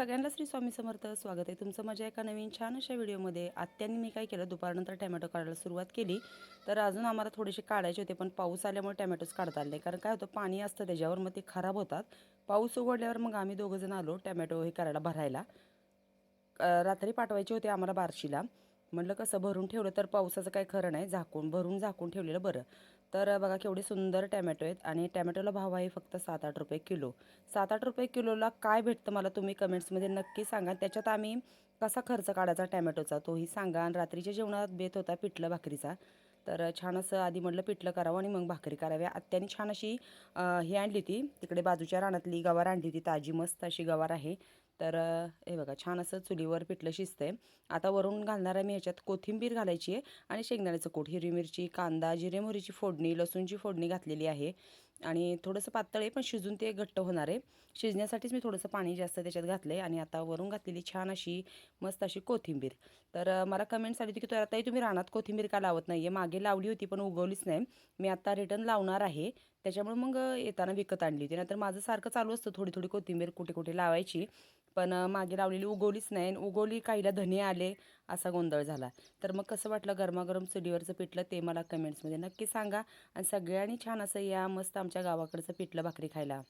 सगळ्यांना श्री स्वामी समर्थ स्वागत आहे. तुमचं माझ्या एका नवीन छान अशा व्हिडिओमध्ये. आत्याने मी काय केलं दुपारनंतर टॅमॅटो काढायला सुरुवात केली. तर अजून आम्हाला थोडेसे काढायचे होते पण पाऊस आल्यामुळे टॅमॅटोज काढता आले नाही. कारण काय होतं पाणी असतं त्याच्यावर मग ते खराब होतात. पाऊस उघडल्यावर मग आम्ही दोघंजण आलो टॅमॅटो हे करायला भरायला. रात्री पाठवायचे होते आम्हाला बार्शीला. म्हटलं कसं भरून ठेवलं तर पावसाचं काही खरं नाही झाकून भरून झाकून ठेवलेलं बरं. तर बघा केवढे सुंदर टॅमॅटो आहेत आणि टॅमॅटोला भाव आहे फक्त सात आठ रुपये किलो. सात आठ रुपये किलोला काय भेटतं मला तुम्ही कमेंट्समध्ये नक्की सांगा. त्याच्यात आम्ही कसा खर्च काढायचा टॅमॅटोचा तोही सांगा. आणि रात्रीच्या जेवणात बेत होता पिठलं भाकरीचा. तर छान असं आधी म्हटलं पिठलं करावं आणि मग भाकरी कराव्या आत्याने छान अशी ही आणली होती तिकडे बाजूच्या रानातली गवार आणली होती ताजी मस्त अशी गवार आहे. तर हे बघा छान असं चुलीवर पिठलं शिजतंय. आता वरून घालणार आहे मी ह्याच्यात कोथिंबीर घालायची आहे आणि शेंगदाण्याचं कूट हिरवी मिरची कांदा जिरे मोहरीची फोडणी लसूणची फोडणी घातलेली आहे. आणि थोडंसं पातळ आहे पण शिजून ते घट्ट होणार आहे. शिजण्यासाठीच मी थोडंसं पाणी जास्त त्याच्यात घातलं आहे आणि आता वरून घातलेली छान अशी मस्त अशी कोथिंबीर. तर मला कमेंट्स आली होती की तो आताही तुम्ही रानात कोथिंबीर का लावत नाही आहे मागे लावली होती पण उगवलीच नाही. मी आता रिटर्न लावणार आहे. त्याच्यामुळे मग येताना विकत आणली होती. नाहीतर माझं सारखं चालू असतं थोडी थोडी कोथिंबीर कुठे कुठे लावायची. पण मागे लावलेली उगवलीच नाही आणि उगवली काहीला धने आले असा गोंधळ झाला. तर मग कसं वाटलं गरमागरम चुलीवरचं पिठलं ते मला कमेंट्समध्ये नक्की सांगा. आणि सगळ्यांनी छान असं या मस्त आमच्या गावाकडचं पिठलं भाकरी खायला.